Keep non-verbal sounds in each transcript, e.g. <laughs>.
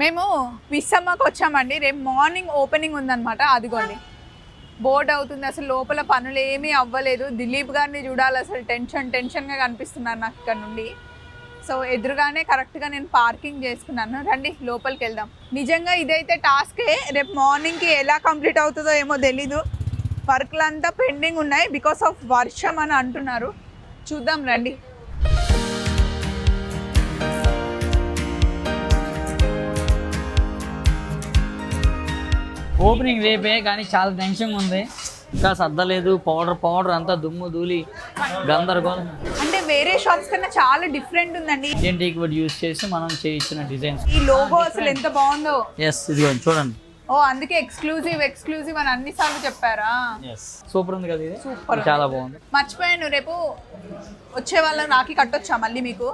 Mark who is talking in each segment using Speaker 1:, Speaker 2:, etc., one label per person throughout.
Speaker 1: మేము విస్సమ్మకు వచ్చామండి. రేపు మార్నింగ్ ఓపెనింగ్ ఉందన్నమాట. అదిగోండి. బోర్డ్ అవుతుంది. అసలు లోపల పనులు ఏమీ అవ్వలేదు. దిలీప్ గారిని చూడాలి. అసలు టెన్షన్ టెన్షన్గా కనిపిస్తున్నారు నాకు ఇక్కడ నుండి. సో ఎదురుగానే కరెక్ట్గా నేను పార్కింగ్ చేసుకున్నాను. రండి లోపలికి వెళ్దాం. నిజంగా ఇదైతే టాస్కే. రేపు మార్నింగ్కి ఎలా కంప్లీట్ అవుతుందో ఏమో తెలీదు. వర్క్లు అంతా పెండింగ్ ఉన్నాయి. బికాస్ ఆఫ్ వర్షం అని అంటున్నారు. చూద్దాం రండి.
Speaker 2: ఓపెనింగ్ రేపే కానీ చాలా టెన్షన్ ఉంది. ఇంకా సర్దలేదు. పౌడర్ పౌడర్ అంతా దుమ్ము ధూళి గందరగోళం.
Speaker 1: అంటే వేరే షాప్స్ కన్నా చాలా డిఫరెంట్ ఉందండి.
Speaker 2: ఇండియన్ టీక్ వుడ్ యూస్ చేసి మనం చేయించిన డిజైన్స్
Speaker 1: ఈ లోగో అసలు ఎంత బాగుందో.
Speaker 2: ఎస్ ఇదిగో చూడండి.
Speaker 1: ఓ అందుకే ఎక్స్క్లూజివ్ ఎక్స్క్లూజివ్ అని అన్ని సార్లు చెప్పారా
Speaker 2: సూపర్ ఉంది కదా ఇది?
Speaker 1: Super.
Speaker 2: చాలా బాగుంది.
Speaker 1: మర్చిపోయాను రేపు వచ్చే వాళ్ళని రాఖీ కట్టొచ్చా మళ్ళీ మీకు?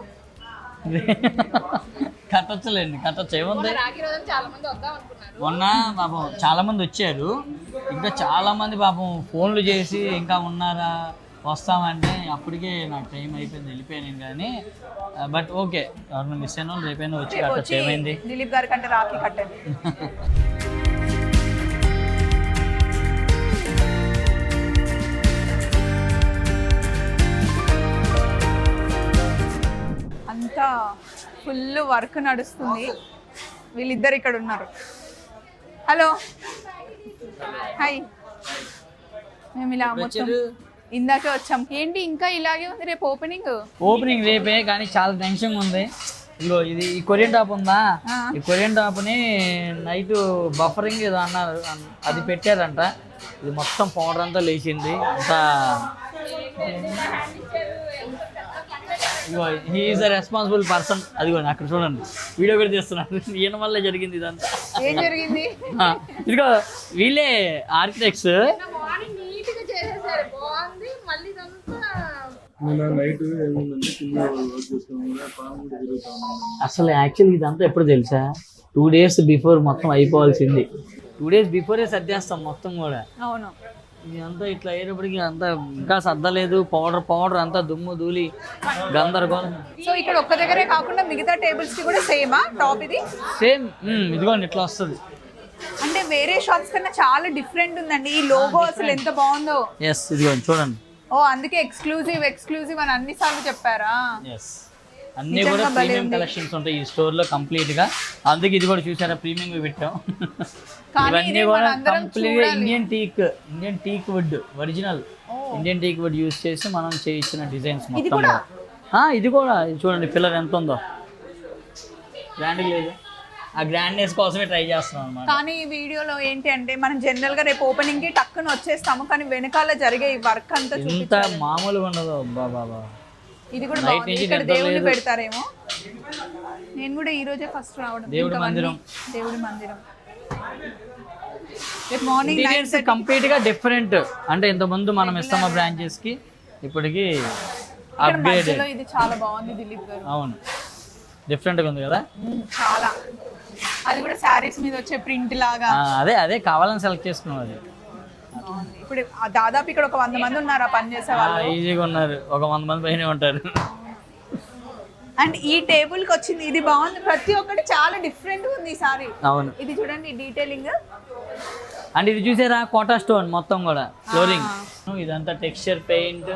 Speaker 1: <laughs>
Speaker 2: కట్టొచ్చులేండి కట్టొచ్చు. ఏముంది? మొన్న పాపం చాలా మంది వచ్చారు. ఇంకా చాలా మంది పాపం ఫోన్లు చేసి ఇంకా ఉన్నారా వస్తామంటే అప్పటికే నాకు టైం అయిపోయింది వెళ్ళిపోయాను కానీ. బట్ ఓకే ఎవరిని మిస్ అయిన వాళ్ళు రేపైనా వచ్చి కట్టొచ్చు. ఏమైంది?
Speaker 1: దిలీప్ గారి కంటే రాఖీ కట్టండి. అంతా ఫుల్ వర్క్ నడుస్తుంది. వీళ్ళిద్దరు ఇక్కడ ఉన్నారు. హలో. హాయ్ మేము ఇలా మొత్తం ఇందాకే వచ్చాం. ఏంటి ఇంకా ఇలాగే ఉంది రేపు ఓపెనింగ్
Speaker 2: ఓపెనింగ్ రేపే కానీ చాలా టెన్షన్ ఉంది. ఇదిగో ఇది ఈ కొరియన్ టాప్ ఉందా. ఈ కొరియన్ టాప్ని నైట్ బఫరింగ్ ఏదో అన్నారు. అన్- అది పెట్టారంట. ఇది మొత్తం పౌడర్ అంతా లేచింది. అంతా ఇదిగో హీఈస్ ద రెస్పాన్సిబుల్ పర్సన్ అదిగో అక్కడ చూడండి. వీడియో కూడా తీస్తున్నాను ఈయన వల్లే జరిగింది ఇదంతా.
Speaker 1: ఏం జరిగింది?
Speaker 2: ఆ, ఇదిగో వీళ్ళే ఆర్కిటెక్ట్స్ అసలు యాక్చువల్లీ ఇదంతా ఎప్పుడు తెలుసా? టూ డేస్ బిఫోర్ మొత్తం అయిపోవాల్సింది. టూ డేస్ బిఫోరే సర్దేస్తాం మొత్తం కూడా.
Speaker 1: అవును.
Speaker 2: ఇదంతా ఇట్లా అయ్యేటప్పటికి అంతా ఇంకా సర్దలేదు పౌడర్ పౌడర్ అంతా దుమ్ము ధూళి గందరగోళం.
Speaker 1: సో ఇక్కడ ఒక్క దగ్గరే కాకుండా మిగతా టేబుల్స్కి కూడా సేమా టాప్ ఇది?
Speaker 2: సేమ్ ఇదిగోండి ఇట్లా వస్తుంది.
Speaker 1: అంటే వేరే షాప్స్ కన్నా చాలా డిఫరెంట్ ఉందండి. ఈ లోగో అసలు ఎంత బాగుందో.
Speaker 2: ఎస్ ఇదిగోండి చూడండి.
Speaker 1: ఓ అందుకే ఎక్స్క్లూజివ్ ఎక్స్క్లూజివ్ అని అన్ని సార్లు చెప్పారా?
Speaker 2: ఎస్ అన్నీ కూడా ప్రీమియం. కలెక్షన్స్ ఉంటాయి ఈ స్టోర్లో కంప్లీట్గా అందుకే ఇది కూడా చూసారా ప్రీమియం పెట్టాం.
Speaker 1: కానీ
Speaker 2: ఇవన్నీ కూడా complete. Indian teak Indian teak wood original Indian teak wood use చేసి మనం చేయించిన డిజైన్స్ మొత్తం ఇది కూడా. చూడండి పిల్లర్ ఎంత ఉందో. గ్రాండ్ లేదు. ఆ గ్రాండ్నెస్ కోసమే ట్రై చేస్తున్నాం అనమాట
Speaker 1: కానీ ఈ వీడియోలో ఏంటి అంటే మనం జనరల్గా రేపు ఓపెనింగ్కి టక్కున వచ్చేస్తాము కానీ వెనకాల జరిగే ఈ వర్క్ అంతా
Speaker 2: ఇంత మామూలుగా ఉండదు బాబా బాబా.
Speaker 1: ఇది కూడా బాగుంది. ఇక్కడ దేవుడిని. పెడతారేమో. నేను కూడా ఈ రోజే ఫస్ట్ రావడం.
Speaker 2: దేవుడి మందిరం.
Speaker 1: దేవుడి మందిరం. రేపు మార్నింగ్ నైన్
Speaker 2: ఇంటీరియర్స్ కంప్లీట్గా డిఫరెంట్ అంటే ఇంత ముందు మనం ఇస్తామా బ్రాంచెస్కి? ఇప్పటికి అప్గ్రేడ్
Speaker 1: ఇది చాలా బాగుంది దిలీప్ గారు.
Speaker 2: అవును. డిఫరెంట్గా ఉంది కదా?
Speaker 1: చాలా. అది కూడా శారీస్ మీద వచ్చే ప్రింట్ లాగా.
Speaker 2: అదే అదే కావాలని సెలెక్ట్ చేసుకున్నాం అది.
Speaker 1: ఇప్పుడు దాదాపు ఇక్కడ ఒక వంద మంది ఉన్నారు ఆ పని చేసే వాళ్ళు.
Speaker 2: ఈజీగా ఉన్నారు. ఒక వంద మంది పైన ఉంటారు.
Speaker 1: అండ్ ఈ టేబుల్కి వచ్చింది ఇది బాగుంది. ప్రతి ఒక్కటి చాలా డిఫరెంట్ ఉంది ఈ సారీ.
Speaker 2: అవును.
Speaker 1: ఇది చూడండి డీటెయిలింగ్
Speaker 2: అండ్ ఇది చూసారా? కోటా స్టోన్ మొత్తం కూడా. ఫ్లోరింగ్ ఇదంతా టెక్స్చర్ పెయింట్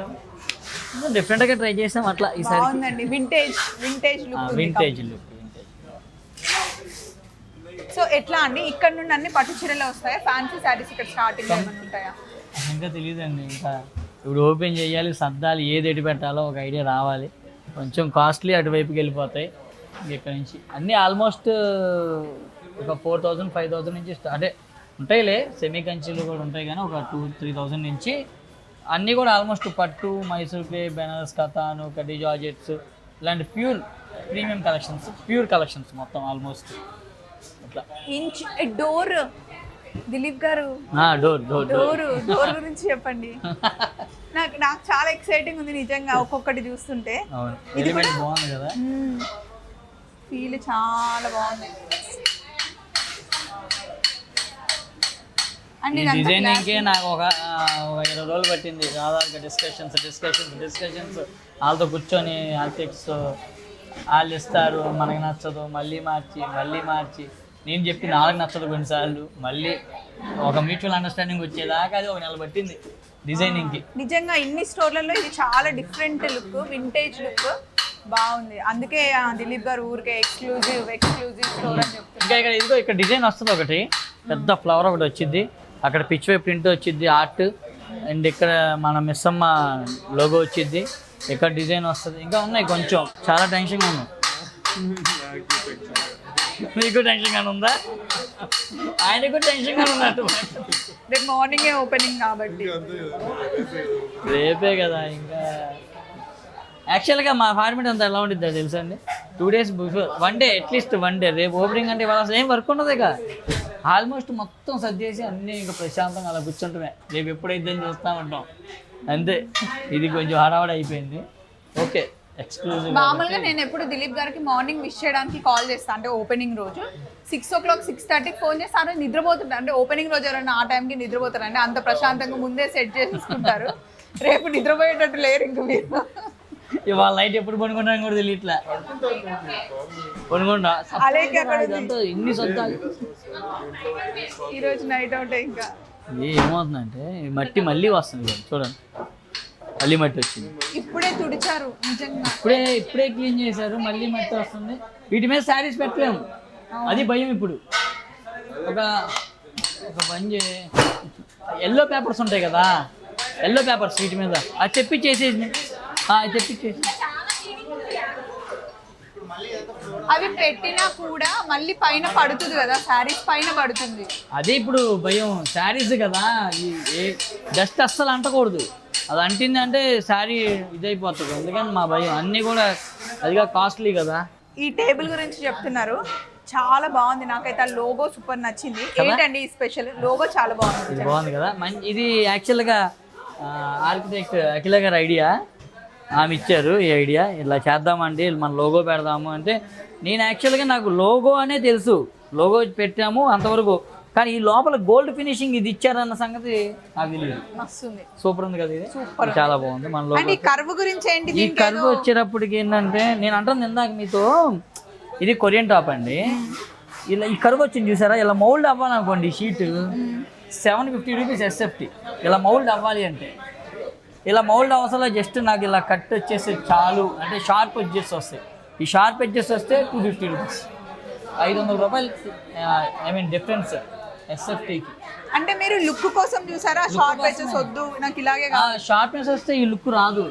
Speaker 2: డిఫరెంట్గా ట్రై చేసాం అట్లా ఈసారి
Speaker 1: బాగుందండి. Vintage vintage look
Speaker 2: vintage look
Speaker 1: so ఎట్లా అండి? ఇక్కడ నుండి అన్ని పట్టు చీరలే వస్తాయా? ఫ్యాన్సీ శారీస్ ఇక్కడ స్టార్టింగ్ ఏమైనా ఉంటాయా?
Speaker 2: ఇంకా తెలియదండి ఇంకా ఇప్పుడు ఓపెన్ చేయాలి సర్దాలు ఏది ఎటు పెట్టాలో ఒక ఐడియా రావాలి. కొంచెం కాస్ట్లీ అటువైపుకి వెళ్ళిపోతాయి. ఇక్కడ నుంచి అన్నీ ఆల్మోస్ట్ ఒక ఫోర్ థౌజండ్ ఫైవ్ థౌజండ్ నుంచి అంటే ఉంటాయిలే సెమీ కంచీలు కూడా ఉంటాయి కానీ ఒక టూ త్రీ థౌజండ్ నుంచి అన్నీ కూడా ఆల్మోస్ట్ పట్టు మైసూర్ క్లే బెనారస్ కథాను కడ్డీ జార్జెట్స్ ఇలాంటి pure premium collections pure collections మొత్తం almost
Speaker 1: inch door. Dilip garu.
Speaker 2: Door door door.
Speaker 1: గురించి చెప్పండి. <laughs> నాకు నాకు చాలా ఎక్సైటింగ్ ఉంది నిజంగా ఒక్కొక్కటి చూస్తుంటే.
Speaker 2: అవును. ఎలిమెంట్ బాగుంది కదా?
Speaker 1: ఫీల్ చాలా బాగుంది.
Speaker 2: డిజైనింగ్కే నాకు ఒక ఒక ఇరవై రోజులు పట్టింది. దాదాపుగా డిస్కషన్స్ డిస్కషన్స్ డిస్కషన్స్ వాళ్ళతో కూర్చొని ఆర్కిటెక్ట్స్ వాళ్ళు ఇస్తారు మనకి నచ్చదు మళ్ళీ మార్చి మళ్ళీ మార్చి. నేను చెప్పి నాలుగు నచ్చదు కొన్నిసార్లు మళ్ళీ ఒక మ్యూచువల్ అండర్స్టాండింగ్ వచ్చేదాకా అది ఒక నెల పట్టింది డిజైనింగ్కి
Speaker 1: నిజంగా ఇన్ని స్టోర్లలో ఇది చాలా డిఫరెంట్ లుక్ వింటేజ్ లుక్ బాగుంది. అందుకే దిలీప్ గారు ఊరికే ఎక్స్క్లూజివ్ ఎక్స్క్లూజివ్ స్టోర్ అని చెప్తున్నారు.
Speaker 2: ఇంకా ఇక్కడ ఇదిగో ఇక్కడ డిజైన్ వస్తుంది ఒకటి. పెద్ద ఫ్లవర్ ఒకటి వచ్చింది. అక్కడ పిచ్ వే ప్రింట్ వచ్చింది ఆర్ట్ అండ్ ఇక్కడ మన మిస్సమ్మ లోగో వచ్చింది ఇక్కడ డిజైన్ వస్తుంది? ఇంకా ఉన్నాయి కొంచెం. చాలా టెన్షన్గా ఉన్నాయి మీకు టెన్షన్గా ఉందా? ఆయనకు టెన్షన్గా ఉన్నట్టు
Speaker 1: రేపు మార్నింగే ఓపెనింగ్ కాబట్టి.
Speaker 2: రేపే కదా ఇంకా. యాక్చువల్గా మా ఫార్మేట్ అంతా ఎలా ఉండిద్దా తెలుసా అండి? Two days before one day at least one day రేపు ఓపెనింగ్ అంటే ఇవాళ అసలు ఏం వర్క్ ఉండదు ఇక? ఆల్మోస్ట్ మొత్తం సర్దేసి అన్నీ ఇంకా ప్రశాంతంగా అలా కూర్చుంటమే రేపు ఎప్పుడైద్దని చూస్తా ఉంటాం అంతే. ఇది కొంచెం హడావడి అయిపోయింది. ఓకే. ఎక్స్క్లూజివ్
Speaker 1: మామూలుగా నేను ఎప్పుడు దిలీప్ గారికి మార్నింగ్ విష్ చేయడానికి కాల్ చేస్తాను అంటే ఓపెనింగ్ రోజు. సిక్స్ ఓ క్లాక్ సిక్స్ థర్టీకి ఫోన్ చేస్తే ఆ రోజు నిద్రపోతుంటారు. అంటే ఓపెనింగ్ రోజు ఎవరైనా ఆ టైంకి నిద్రపోతారు అంటే అంత ప్రశాంతంగా ముందే సెట్ చేసుకుంటారు రేపు నిద్రపోయేటట్టు లేరు ఇంక మీరు.
Speaker 2: ఇవాళ నైట్ ఎప్పుడు పడుకుంటాను కూడా తెలియట్లే. ఇదంతా ఇన్ని సొంతాలు.
Speaker 1: ఈ రోజు నైట్ అవుట్ ఇంకా.
Speaker 2: ఏమవుతుందంటే మట్టి మళ్ళీ వస్తుంది చూడండి. మళ్ళీ మట్టి వచ్చింది.
Speaker 1: ఇప్పుడే తుడిచారు నిజంగా.
Speaker 2: ఇప్పుడే ఇప్పుడే క్లీన్ చేశారు మళ్ళీ మట్టి వస్తుంది. వీటి మీద శారీస్ పెట్టలేము. అది భయం ఇప్పుడు. ఒక ఒక పని ఎల్లో పేపర్స్ ఉంటాయి కదా ఎల్లో పేపర్స్ వీటి మీద. అది తెప్పించేసేసి అది తెప్పించేసి
Speaker 1: అవి పెట్టినా కూడా మళ్ళీ పైన పడుతుంది కదా శారీస్ పైన పడుతుంది.
Speaker 2: అదే ఇప్పుడు భయం శారీస్ కదా డస్ట్ అస్సలు అంటకూడదు. అది అంటింది అంటే శారీ ఇదైపోతుంది. అందుకని మా భయం. అన్నీ కూడా అదిగా కాస్ట్లీ కదా.
Speaker 1: ఈ టేబుల్ గురించి చెప్తున్నారు. చాలా బాగుంది. నాకైతే ఆ లోగో సూపర్ నచ్చింది. ఏంటండి ఈ స్పెషల్? లోగో చాలా బాగుంది.
Speaker 2: బాగుంది కదా? ఇది యాక్చువల్గా ఆర్కిటెక్ట్ అఖిల గారి ఐడియా ఆమె ఇచ్చారు ఈ ఐడియా. ఇలా చేద్దామండి మన లోగో పెడదాము అంటే నేను యాక్చువల్గా నాకు లోగో అనే తెలుసు. లోగో పెట్టాము అంతవరకు. కానీ ఈ లోపల గోల్డ్ ఫినిషింగ్ ఇది ఇచ్చారన్న సంగతి నాకు తెలియదు. సూపర్ ఉంది కదా ఇది? ఇది చాలా బాగుంది మన
Speaker 1: కర్వ్ గురించి ఏంటి
Speaker 2: ఈ కర్వ్ వచ్చేటప్పటికి ఏంటంటే నేను అంటుంది ఇందాక మీతో ఇది కొరియన్ టాప్ అండి. ఇలా ఈ కర్వ్ వచ్చింది చూసారా? ఇలా mould అవ్వాలనుకోండి sheet seven fifty rupees SFT ఇలా మౌల్డ్ అవ్వాలి అంటే. ఇలా మౌల్డ్ అవసరం జస్ట్ నాకు ఇలా కట్ వచ్చేసి చాలు. అంటే షార్ప్ ఎడ్జెస్ వస్తాయి. ఈ షార్ప్ ఎడ్జెస్ వస్తే టూ ఫిఫ్టీ రూపీస్ ఐదు వందల రూపాయలు ఐ మీన్ డిఫరెన్స్ ఎస్ఎఫ్టీకి
Speaker 1: అంటే మీరు లుక్ కోసం చూసారా? షార్ట్ పెచెస్ వద్దు నాకు ఇలాగే
Speaker 2: షార్ప్నెస్ వస్తే ఈ లుక్ రాదు.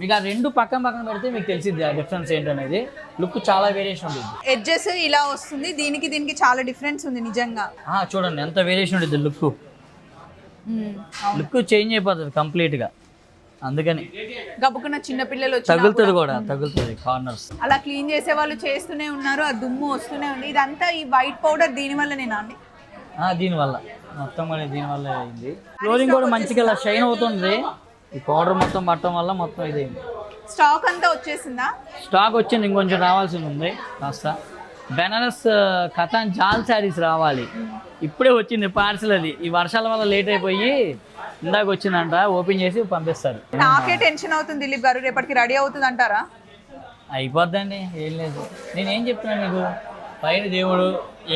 Speaker 2: మీకు ఆ రెండు పక్కన పక్కన పెడితే మీకు తెలిసింది ఆ డిఫరెన్స్ ఏంటనేది. లుక్ చాలా వేరియేషన్ ఉంటుంది.
Speaker 1: ఎడ్జెస్ ఇలా వస్తుంది దీనికి దీనికి చాలా డిఫరెన్స్ ఉంది నిజంగా.
Speaker 2: చూడండి ఎంత వేరియేషన్ ఉంటుంది లుక్. లుక్ చేంజ్ అయిపోతుంది కంప్లీట్గా అందుకని
Speaker 1: గబుకున్న చిన్న పిల్లలు
Speaker 2: తగులుతుంది కూడా తగులుతుంది కార్నర్స్
Speaker 1: అలా క్లీన్ చేసే వాళ్ళు చేస్తూనే ఉన్నారు ఆ దుమ్ము వస్తూనే ఉంది. ఇదంతా ఈ వైట్ పౌడర్ దీని వల్లనేనా అండి.
Speaker 2: దీనివల్ల మొత్తం కూడా దీనివల్ల అయింది. ఫ్లోరింగ్ కూడా మంచిగా ఇలా షైన్ అవుతుంది. ఈ పౌడర్ మొత్తం పట్టడం వల్ల మొత్తం ఇదైంది.
Speaker 1: స్టాక్ అంతా వచ్చేసిందా?
Speaker 2: స్టాక్ వచ్చింది ఇంకొంచెం రావాల్సి ఉంది కాస్త. బెనారస్ కథాన్ జాల్ శారీస్ రావాలి. ఇప్పుడే వచ్చింది పార్సల్ అది. ఈ వర్షాల వల్ల లేట్ అయిపోయి ఇందాక వచ్చిందంట ఓపెన్ చేసి పంపిస్తారు.
Speaker 1: నాకే టెన్షన్ అవుతుంది దిలీప్ గారు రేపటికి రెడీ అవుతుంది అంటారా?
Speaker 2: అయిపోద్దండి ఏం లేదు. నేనేం చెప్తున్నాను మీకు? పైన దేవుడు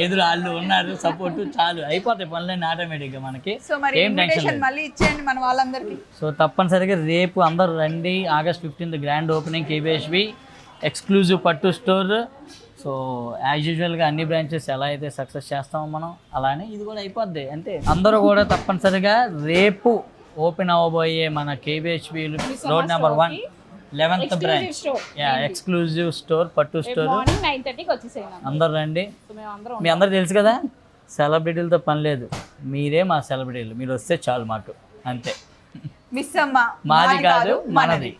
Speaker 2: ఎదురు వాళ్ళు ఉన్నారు సపోర్ట్ చాలు. అయిపోతాయి పనులన్నీ ఆటోమేటిక్గా మనకి.
Speaker 1: సో మరి
Speaker 2: ఏం టెన్షన్
Speaker 1: మళ్ళీ ఇచ్చేయండి మన వాళ్ళందరికీ.
Speaker 2: సో తప్పనిసరిగా రేపు అందరూ రండి. August fifteenth grand opening KPHB exclusive పట్టు స్టోర్ సో యాజ్ యూజువల్గా అన్ని బ్రాంచెస్ ఎలా అయితే సక్సెస్ చేస్తామో మనం అలానే ఇది కూడా అయిపోద్ది అంతే. అందరూ కూడా తప్పనిసరిగా రేపు ఓపెన్ అవ్వబోయే మన KPHB road number one eleventh branch. Yeah exclusive store పట్టు స్టోర్ అందరు. రండి. మీ అందరు తెలుసు కదా సెలబ్రిటీలతో పని లేదు. మీరే మా సెలబ్రిటీలు మీరు వస్తే చాలు మాకు. అంతే.
Speaker 1: మిస్ అమ్మ
Speaker 2: మాది కాదు మనది.